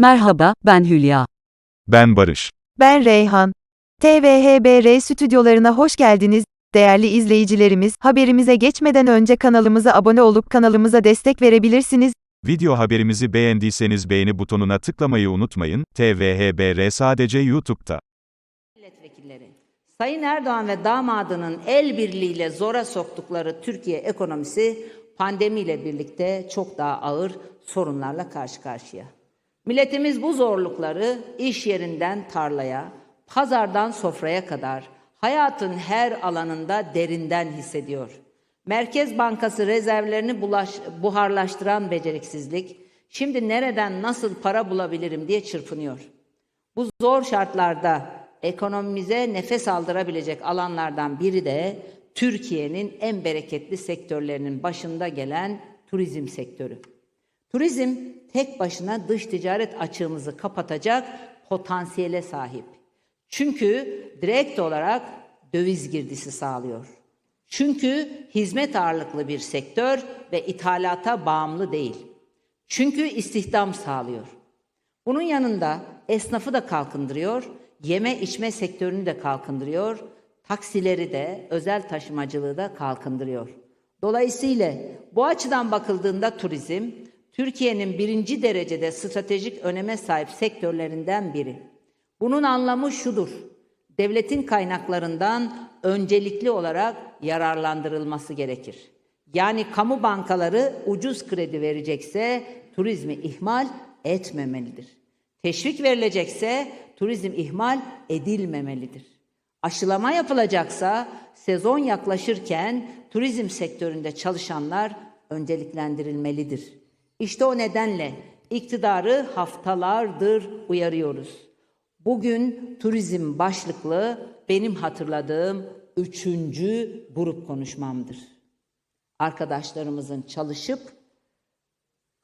Merhaba, ben Hülya. Ben Barış. Ben Reyhan. TVHBR stüdyolarına hoş geldiniz. Değerli izleyicilerimiz, haberimize geçmeden önce kanalımıza abone olup kanalımıza destek verebilirsiniz. Video haberimizi beğendiyseniz beğeni butonuna tıklamayı unutmayın. TVHBR sadece YouTube'da. Milletvekilleri, Sayın Erdoğan ve damadının el birliğiyle zora soktukları Türkiye ekonomisi pandemiyle birlikte çok daha ağır sorunlarla karşı karşıya. Milletimiz bu zorlukları iş yerinden tarlaya, pazardan sofraya kadar hayatın her alanında derinden hissediyor. Merkez Bankası rezervlerini bulaş, buharlaştıran beceriksizlik, şimdi nereden nasıl para bulabilirim diye çırpınıyor. Bu zor şartlarda ekonomimize nefes aldırabilecek alanlardan biri de Türkiye'nin en bereketli sektörlerinin başında gelen turizm sektörü. Turizm tek başına dış ticaret açığımızı kapatacak potansiyele sahip. Çünkü direkt olarak döviz girdisi sağlıyor. Çünkü hizmet ağırlıklı bir sektör ve ithalata bağımlı değil. Çünkü istihdam sağlıyor. Bunun yanında esnafı da kalkındırıyor, yeme içme sektörünü de kalkındırıyor, taksileri de, özel taşımacılığı da kalkındırıyor. Dolayısıyla bu açıdan bakıldığında turizm, Türkiye'nin birinci derecede stratejik öneme sahip sektörlerinden biri. Bunun anlamı şudur, devletin kaynaklarından öncelikli olarak yararlandırılması gerekir. Yani kamu bankaları ucuz kredi verecekse turizmi ihmal etmemelidir. Teşvik verilecekse turizm ihmal edilmemelidir. Aşılama yapılacaksa sezon yaklaşırken turizm sektöründe çalışanlar önceliklendirilmelidir. İşte o nedenle iktidarı haftalardır uyarıyoruz. Bugün turizm başlıklı benim hatırladığım üçüncü grup konuşmamdır. Arkadaşlarımızın çalışıp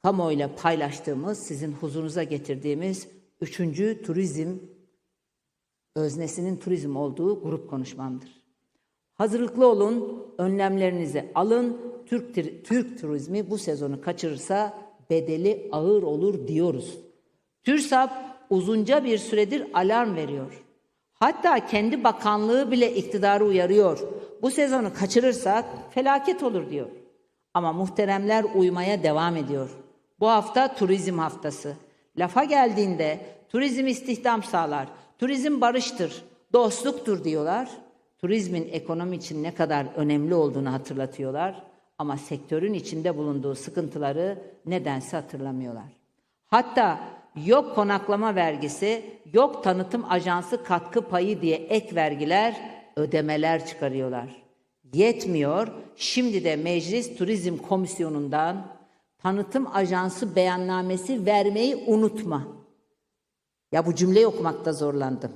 kamuoyuyla paylaştığımız, sizin huzurunuza getirdiğimiz üçüncü turizm öznesinin turizm olduğu grup konuşmamdır. Hazırlıklı olun, önlemlerinizi alın. Türk, Türk turizmi bu sezonu kaçırırsa bedeli ağır olur diyoruz. TÜRSAP uzunca bir süredir alarm veriyor. Hatta kendi bakanlığı bile iktidarı uyarıyor. Bu sezonu kaçırırsak felaket olur diyor. Ama muhteremler uymaya devam ediyor. Bu hafta turizm haftası. Lafa geldiğinde turizm istihdam sağlar, turizm barıştır, dostluktur diyorlar. Turizmin ekonomi için ne kadar önemli olduğunu hatırlatıyorlar. Ama sektörün içinde bulunduğu sıkıntıları nedense hatırlamıyorlar. Hatta yok konaklama vergisi, yok tanıtım ajansı katkı payı diye ek vergiler, ödemeler çıkarıyorlar. Yetmiyor, şimdi de Meclis Turizm Komisyonu'ndan tanıtım ajansı beyannamesi vermeyi unutma. Ya bu cümleyi okumakta zorlandım.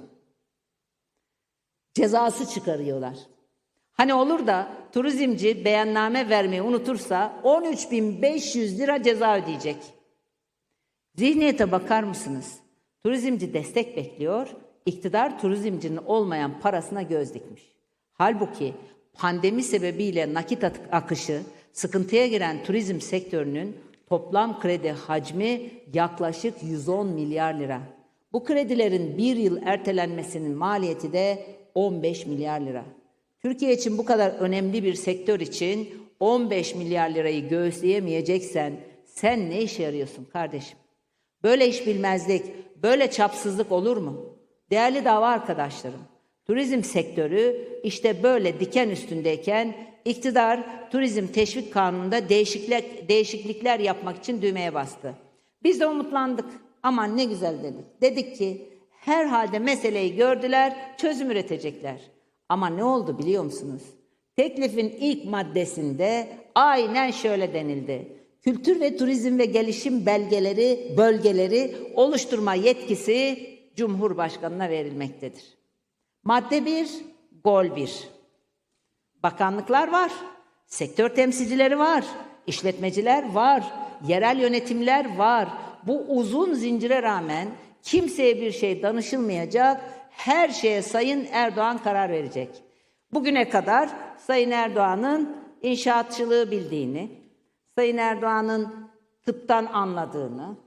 Cezası çıkarıyorlar. Hani olur da turizmci beyanname vermeyi unutursa 13.500 lira ceza ödeyecek. Zihniyete bakar mısınız? Turizmci destek bekliyor, iktidar turizmcinin olmayan parasına göz dikmiş. Halbuki pandemi sebebiyle nakit akışı sıkıntıya giren turizm sektörünün toplam kredi hacmi yaklaşık 110 milyar lira. Bu kredilerin bir yıl ertelenmesinin maliyeti de 15 milyar lira. Türkiye için bu kadar önemli bir sektör için 15 milyar lirayı göğüsleyemeyeceksen sen ne işe yarıyorsun kardeşim? Böyle iş bilmezlik, böyle çapsızlık olur mu? Değerli dava arkadaşlarım, turizm sektörü işte böyle diken üstündeyken iktidar turizm teşvik kanununda değişiklik, değişiklikler yapmak için düğmeye bastı. Biz de umutlandık. Aman ne güzel dedik. Dedik ki herhalde meseleyi gördüler, çözüm üretecekler. Ama ne oldu biliyor musunuz? Teklifin ilk maddesinde aynen şöyle denildi. Kültür ve turizm ve gelişim belgeleri, bölgeleri oluşturma yetkisi Cumhurbaşkanına verilmektedir. Madde 1, gol 1. Bakanlıklar var, sektör temsilcileri var, işletmeciler var, yerel yönetimler var. Bu uzun zincire rağmen kimseye bir şey danışılmayacak, her şeye Sayın Erdoğan karar verecek. Bugüne kadar Sayın Erdoğan'ın inşaatçılığı bildiğini, Sayın Erdoğan'ın tıptan anladığını,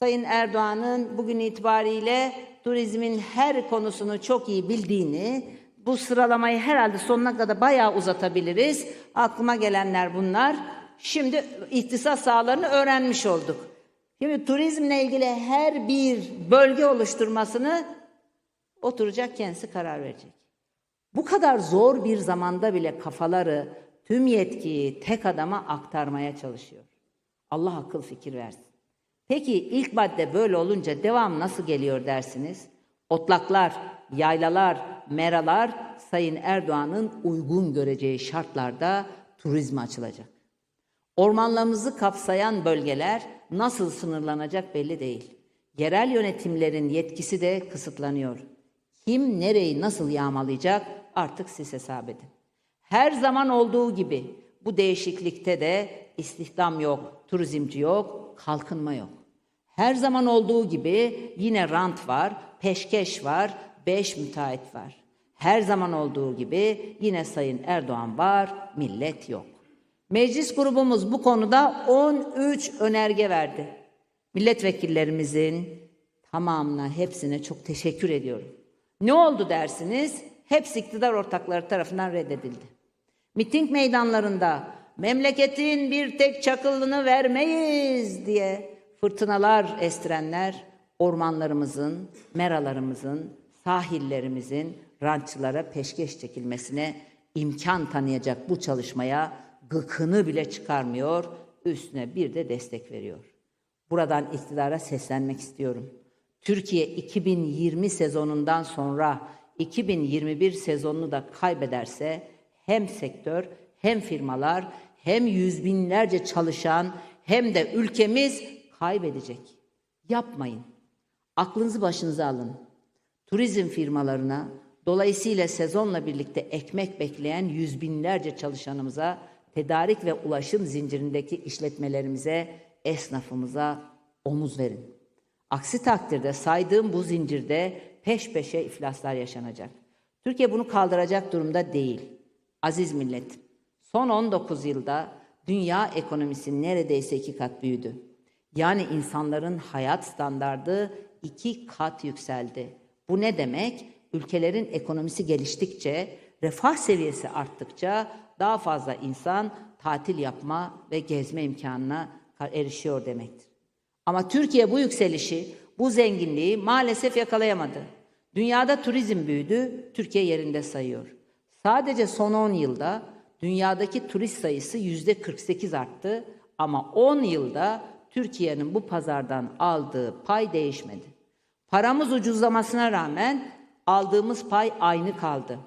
Sayın Erdoğan'ın bugün itibariyle turizmin her konusunu çok iyi bildiğini, bu sıralamayı herhalde sonuna kadar bayağı uzatabiliriz. Aklıma gelenler bunlar. Şimdi ihtisas sahalarını öğrenmiş olduk. Şimdi turizmle ilgili her bir bölge oluşturmasını oturacak kendisi karar verecek. Bu kadar zor bir zamanda bile kafaları tüm yetkiyi tek adama aktarmaya çalışıyor. Allah akıl fikir versin. Peki ilk madde böyle olunca devam nasıl geliyor dersiniz? Otlaklar, yaylalar, meralar Sayın Erdoğan'ın uygun göreceği şartlarda turizme açılacak. Ormanlarımızı kapsayan bölgeler nasıl sınırlanacak belli değil. Yerel yönetimlerin yetkisi de kısıtlanıyor. Kim nereyi nasıl yağmalayacak artık siz hesap edin. Her zaman olduğu gibi bu değişiklikte de istihdam yok, turizmci yok, kalkınma yok. Her zaman olduğu gibi yine rant var, peşkeş var, beş müteahhit var. Her zaman olduğu gibi yine Sayın Erdoğan var, millet yok. Meclis grubumuz bu konuda 13 önerge verdi. Milletvekillerimizin tamamına, hepsine çok teşekkür ediyorum. Ne oldu dersiniz? Hepsi iktidar ortakları tarafından reddedildi. Miting meydanlarında memleketin bir tek çakıllını vermeyiz diye fırtınalar estirenler ormanlarımızın, meralarımızın, sahillerimizin rantçılara peşkeş çekilmesine imkan tanıyacak bu çalışmaya gıkını bile çıkarmıyor, üstüne bir de destek veriyor. Buradan iktidara seslenmek istiyorum. Türkiye 2020 sezonundan sonra 2021 sezonunu da kaybederse hem sektör hem firmalar hem yüz binlerce çalışan hem de ülkemiz kaybedecek. Yapmayın. Aklınızı başınıza alın. Turizm firmalarına dolayısıyla sezonla birlikte ekmek bekleyen yüz binlerce çalışanımıza, tedarik ve ulaşım zincirindeki işletmelerimize, esnafımıza omuz verin. Aksi takdirde saydığım bu zincirde peş peşe iflaslar yaşanacak. Türkiye bunu kaldıracak durumda değil. Aziz millet, son 19 yılda dünya ekonomisi neredeyse iki kat büyüdü. Yani insanların hayat standardı iki kat yükseldi. Bu ne demek? Ülkelerin ekonomisi geliştikçe, refah seviyesi arttıkça daha fazla insan tatil yapma ve gezme imkanına erişiyor demektir. Ama Türkiye bu yükselişi, bu zenginliği maalesef yakalayamadı. Dünyada turizm büyüdü, Türkiye yerinde sayıyor. Sadece son 10 yılda dünyadaki turist sayısı yüzde 48 arttı ama 10 yılda Türkiye'nin bu pazardan aldığı pay değişmedi. Paramız ucuzlamasına rağmen aldığımız pay aynı kaldı.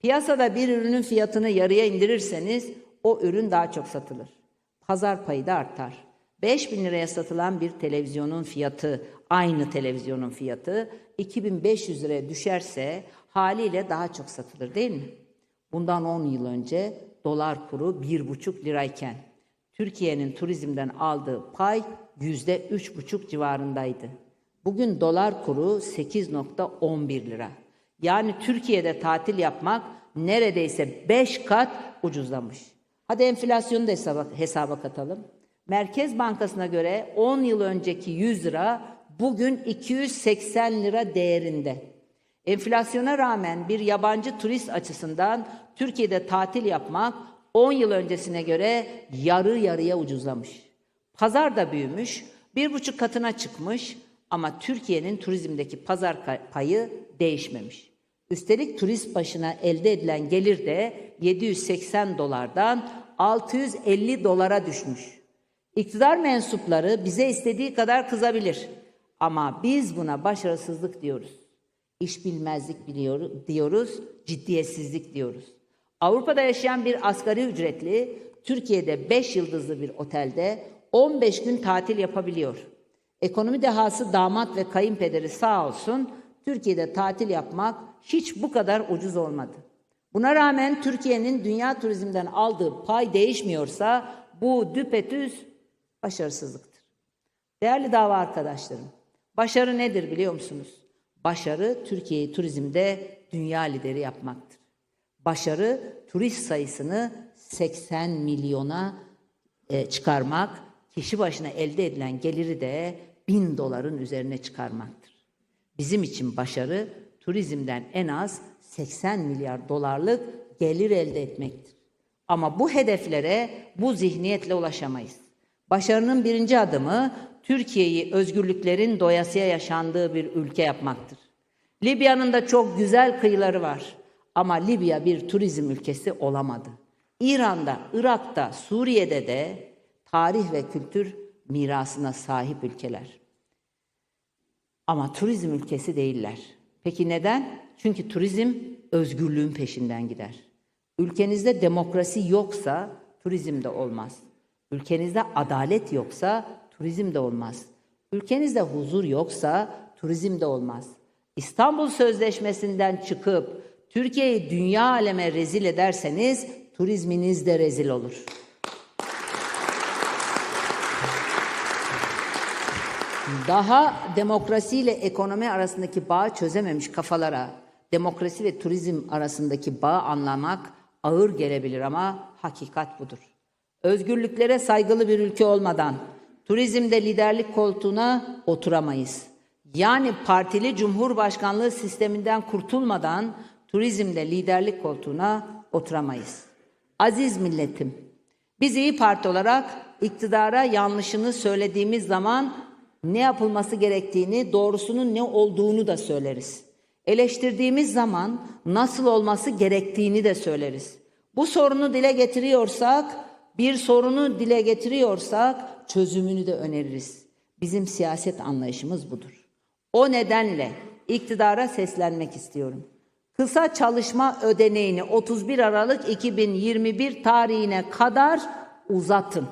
Piyasada bir ürünün fiyatını yarıya indirirseniz o ürün daha çok satılır. Pazar payı da artar. 5 bin liraya satılan bir televizyonun fiyatı, aynı televizyonun fiyatı 2500 liraya düşerse haliyle daha çok satılır değil mi? Bundan 10 yıl önce dolar kuru 1,5 lirayken Türkiye'nin turizmden aldığı pay yüzde üç buçuk civarındaydı. Bugün dolar kuru 8.11 lira. Yani Türkiye'de tatil yapmak neredeyse 5 kat ucuzlamış. Hadi enflasyonu da hesaba, hesaba katalım. Merkez Bankası'na göre 10 yıl önceki 100 lira bugün 280 lira değerinde. Enflasyona rağmen bir yabancı turist açısından Türkiye'de tatil yapmak 10 yıl öncesine göre yarı yarıya ucuzlamış. Pazar da büyümüş, bir buçuk katına çıkmış ama Türkiye'nin turizmdeki pazar payı değişmemiş. Üstelik turist başına elde edilen gelir de 780 dolardan 650 dolara düşmüş. İktidar mensupları bize istediği kadar kızabilir. Ama biz buna başarısızlık diyoruz. İş bilmezlik diyoruz, ciddiyetsizlik diyoruz. Avrupa'da yaşayan bir asgari ücretli Türkiye'de 5 yıldızlı bir otelde 15 gün tatil yapabiliyor. Ekonomi dehası damat ve kayınpederi sağ olsun Türkiye'de tatil yapmak hiç bu kadar ucuz olmadı. Buna rağmen Türkiye'nin dünya turizmden aldığı pay değişmiyorsa bu düpetüz başarısızlıktır. Değerli dava arkadaşlarım, başarı nedir biliyor musunuz? Başarı Türkiye'yi turizmde dünya lideri yapmaktır. Başarı turist sayısını 80 milyona e, çıkarmak, kişi başına elde edilen geliri de bin doların üzerine çıkarmaktır. Bizim için başarı turizmden en az 80 milyar dolarlık gelir elde etmektir. Ama bu hedeflere bu zihniyetle ulaşamayız. Başarının birinci adımı Türkiye'yi özgürlüklerin doyasıya yaşandığı bir ülke yapmaktır. Libya'nın da çok güzel kıyıları var ama Libya bir turizm ülkesi olamadı. İran'da, Irak'ta, Suriye'de de tarih ve kültür mirasına sahip ülkeler. Ama turizm ülkesi değiller. Peki neden? Çünkü turizm özgürlüğün peşinden gider. Ülkenizde demokrasi yoksa turizm de olmaz. Ülkenizde adalet yoksa turizm de olmaz. Ülkenizde huzur yoksa turizm de olmaz. İstanbul Sözleşmesi'nden çıkıp Türkiye'yi dünya aleme rezil ederseniz turizminiz de rezil olur. Daha demokrasiyle ekonomi arasındaki bağı çözememiş kafalara demokrasi ve turizm arasındaki bağı anlamak ağır gelebilir ama hakikat budur. Özgürlüklere saygılı bir ülke olmadan turizmde liderlik koltuğuna oturamayız. Yani partili cumhurbaşkanlığı sisteminden kurtulmadan turizmde liderlik koltuğuna oturamayız. Aziz milletim, biz İyi Parti olarak iktidara yanlışını söylediğimiz zaman ne yapılması gerektiğini, doğrusunun ne olduğunu da söyleriz. Eleştirdiğimiz zaman nasıl olması gerektiğini de söyleriz. Bu sorunu dile getiriyorsak, bir sorunu dile getiriyorsak çözümünü de öneririz. Bizim siyaset anlayışımız budur. O nedenle iktidara seslenmek istiyorum. Kısa çalışma ödeneğini 31 Aralık 2021 tarihine kadar uzatın.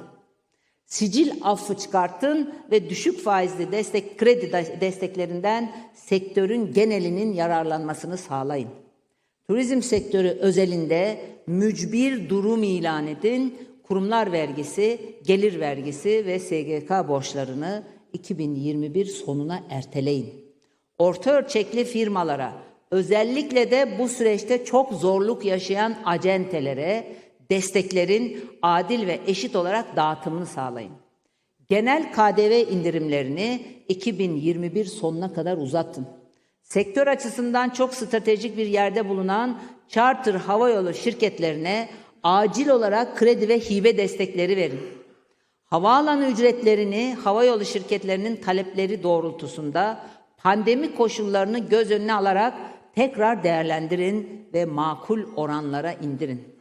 Sicil affı çıkartın ve düşük faizli destek kredi desteklerinden sektörün genelinin yararlanmasını sağlayın. Turizm sektörü özelinde mücbir durum ilan edin. Kurumlar vergisi, gelir vergisi ve SGK borçlarını 2021 sonuna erteleyin. Orta ölçekli firmalara, özellikle de bu süreçte çok zorluk yaşayan acentelere desteklerin adil ve eşit olarak dağıtımını sağlayın. Genel KDV indirimlerini 2021 sonuna kadar uzatın. Sektör açısından çok stratejik bir yerde bulunan charter havayolu şirketlerine acil olarak kredi ve hibe destekleri verin. Havaalanı ücretlerini havayolu şirketlerinin talepleri doğrultusunda pandemi koşullarını göz önüne alarak tekrar değerlendirin ve makul oranlara indirin.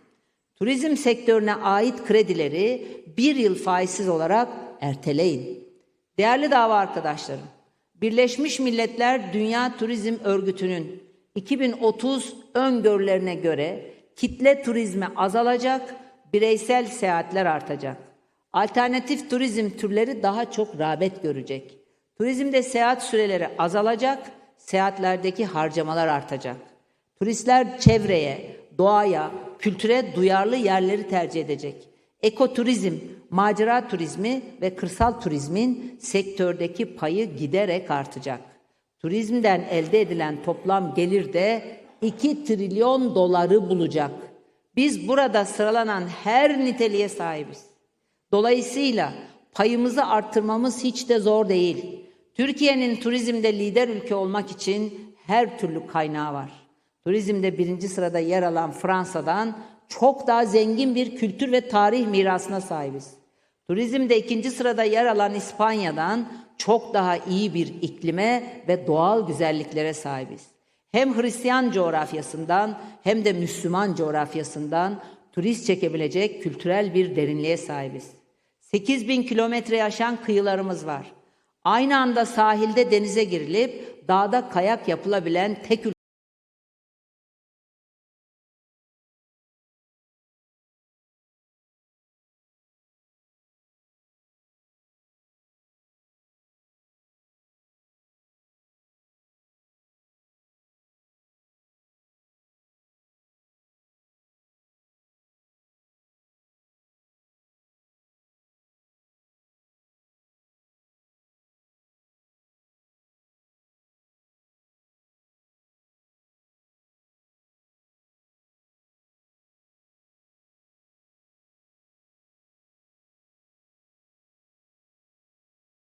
Turizm sektörüne ait kredileri bir yıl faizsiz olarak erteleyin. Değerli dava arkadaşlarım, Birleşmiş Milletler Dünya Turizm Örgütü'nün 2030 öngörülerine göre kitle turizmi azalacak, bireysel seyahatler artacak. Alternatif turizm türleri daha çok rağbet görecek. Turizmde seyahat süreleri azalacak, seyahatlerdeki harcamalar artacak. Turistler çevreye, doğaya, kültüre duyarlı yerleri tercih edecek. Ekoturizm, macera turizmi ve kırsal turizmin sektördeki payı giderek artacak. Turizmden elde edilen toplam gelir de 2 trilyon doları bulacak. Biz burada sıralanan her niteliğe sahibiz. Dolayısıyla payımızı arttırmamız hiç de zor değil. Türkiye'nin turizmde lider ülke olmak için her türlü kaynağı var. Turizmde birinci sırada yer alan Fransa'dan çok daha zengin bir kültür ve tarih mirasına sahibiz. Turizmde ikinci sırada yer alan İspanya'dan çok daha iyi bir iklime ve doğal güzelliklere sahibiz. Hem Hristiyan coğrafyasından hem de Müslüman coğrafyasından turist çekebilecek kültürel bir derinliğe sahibiz. 8 bin kilometre aşan kıyılarımız var. Aynı anda sahilde denize girilip dağda kayak yapılabilen tek ülke